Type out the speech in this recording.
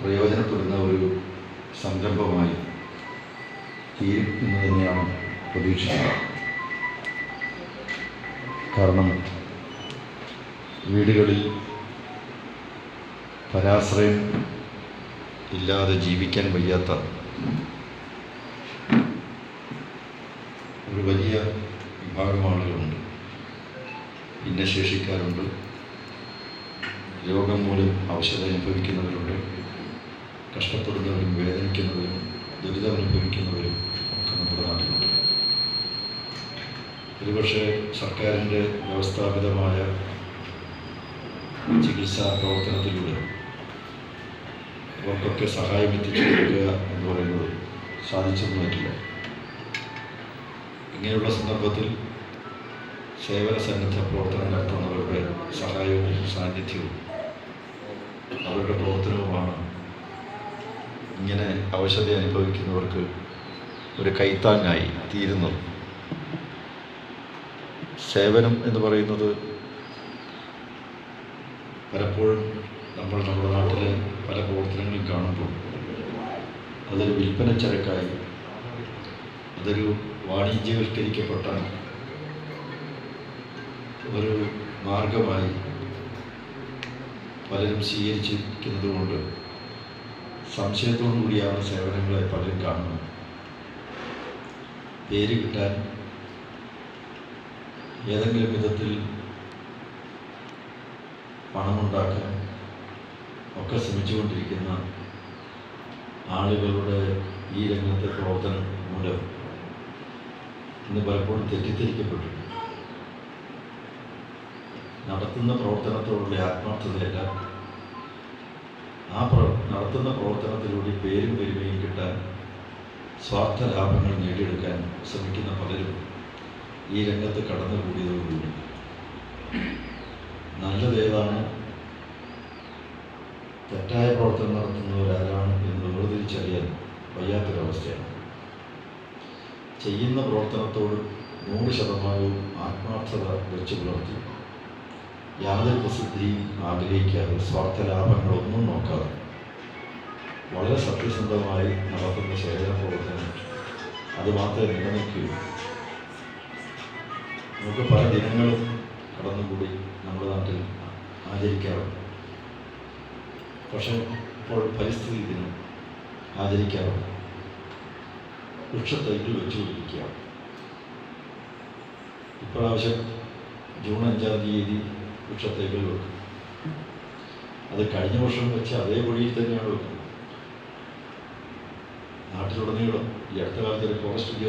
പ്രയോജനപ്പെടുന്ന ഒരു സംരംഭമായി തീരും എന്ന് തന്നെയാണ് പ്രതീക്ഷിക്കുന്നത് കാരണം വീടുകളിൽ പരാശ്രയം ഇല്ലാതെ ജീവിക്കാൻ വയ്യാത്ത ഒരു വലിയ വിഭാഗം ആളുകളുണ്ട്. ഭിന്നശേഷിക്കാരുണ്ട് രോഗം മൂലം അവശത അനുഭവിക്കുന്നവരുണ്ട്. കഷ്ടപ്പെടുന്നവരും വേദനിക്കുന്നവരും ദുരിതം അനുഭവിക്കുന്നവരും ഒക്കെ നമ്മുടെ നാട്ടിലുണ്ട്. ഒരുപക്ഷെ സർക്കാരിന്റെ വ്യവസ്ഥാപിതമായ ചികിത്സാ പ്രവർത്തനത്തിലൂടെ അവർക്കൊക്കെ സഹായം എത്തിച്ചു കൊടുക്കുക എന്ന് പറയുന്നത് സാധിച്ചെന്ന് പറ്റില്ല ഇങ്ങനെയുള്ള സന്ദർഭത്തിൽ സേവന സന്നദ്ധ പ്രവർത്തനം നടത്തുന്നവരുടെ സഹായവും സാന്നിധ്യവും അവരുടെ പ്രവർത്തനവുമാണ് ഇങ്ങനെ അവശത അനുഭവിക്കുന്നവർക്ക് ഒരു കൈത്താങ്ങായി തീരുന്നു. സേവനം എന്ന് പറയുന്നത് പലപ്പോഴും നമ്മൾ നമ്മുടെ നാട്ടിലെ പല പ്രവർത്തനങ്ങളും കാണുമ്പോൾ അതൊരു വിൽപ്പന ചരക്കായി അതൊരു വാണിജ്യവൽക്കരിക്കപ്പെട്ട ഒരു മാർഗമായി പലരും സ്വീകരിച്ചിരിക്കുന്നത് കൊണ്ട് സംശയത്തോടു കൂടിയാണ് സേവനങ്ങളെ പലരും കാണുന്നത്. പേര് കിട്ടാൻ ഏതെങ്കിലും വിധത്തിൽ പണമുണ്ടാക്കാൻ ഒക്കെ ശ്രമിച്ചുകൊണ്ടിരിക്കുന്ന ആളുകളുടെ ഈ രംഗത്തെ പ്രവർത്തനം മൂലം ഇന്ന് പലപ്പോഴും തെറ്റിദ്ധരിക്കപ്പെട്ടു നടത്തുന്ന പ്രവർത്തനത്തോടുള്ള ആത്മാർത്ഥതയല്ല ആ പ്ര നടത്തുന്ന പ്രവർത്തനത്തിലൂടെ പേരും പെരുമയും കിട്ടാൻ സ്വാർത്ഥ ലാഭങ്ങൾ നേടിയെടുക്കാൻ ശ്രമിക്കുന്ന പലരും ഈ രംഗത്ത് കടന്നുകൂടിയതോടുകൂടി. നല്ലതേതാണ് തെറ്റായ പ്രവർത്തനം നടത്തുന്നവരാരാണ് എന്ന് വേർതിരിച്ചറിയാൻ വയ്യാത്തൊരവസ്ഥയാണ്. ചെയ്യുന്ന പ്രവർത്തനത്തോട് നൂറ് ശതമാനവും ആത്മാർത്ഥത വെച്ച് പുലർത്തി. യാതൊരു പ്രസിദ്ധിയും ആഗ്രഹിക്കാതെ സ്വാർത്ഥ ലാഭങ്ങളൊന്നും നോക്കാതെ വളരെ സത്യസന്ധമായി നടത്തുന്ന സേവന പ്രവർത്തനം അത് മാത്രമേ നിലനിൽക്കൂ നമുക്ക് പല ദിനങ്ങളും കടന്നുകൂടി നമ്മുടെ നാട്ടിൽ ആചരിക്കാറുണ്ട്. പക്ഷേ ഇപ്പോൾ പരിസ്ഥിതി ദിനം ആചരിക്കാറുണ്ട്. വൃക്ഷത്തൈകൾ വെച്ചുകൊണ്ടിരിക്കുക ഇപ്രാവശ്യം ജൂൺ അഞ്ചാം തീയതി വൃക്ഷത്തൈകൾ വെക്കും. അത് കഴിഞ്ഞ വർഷം വെച്ച അതേ കുഴിയിൽ തന്നെയാണ് വെക്കുന്നത്. നാട്ടിലുടനീളം ഈ അടുത്ത കാലത്ത് ഒരു ഫോറസ്റ്റ്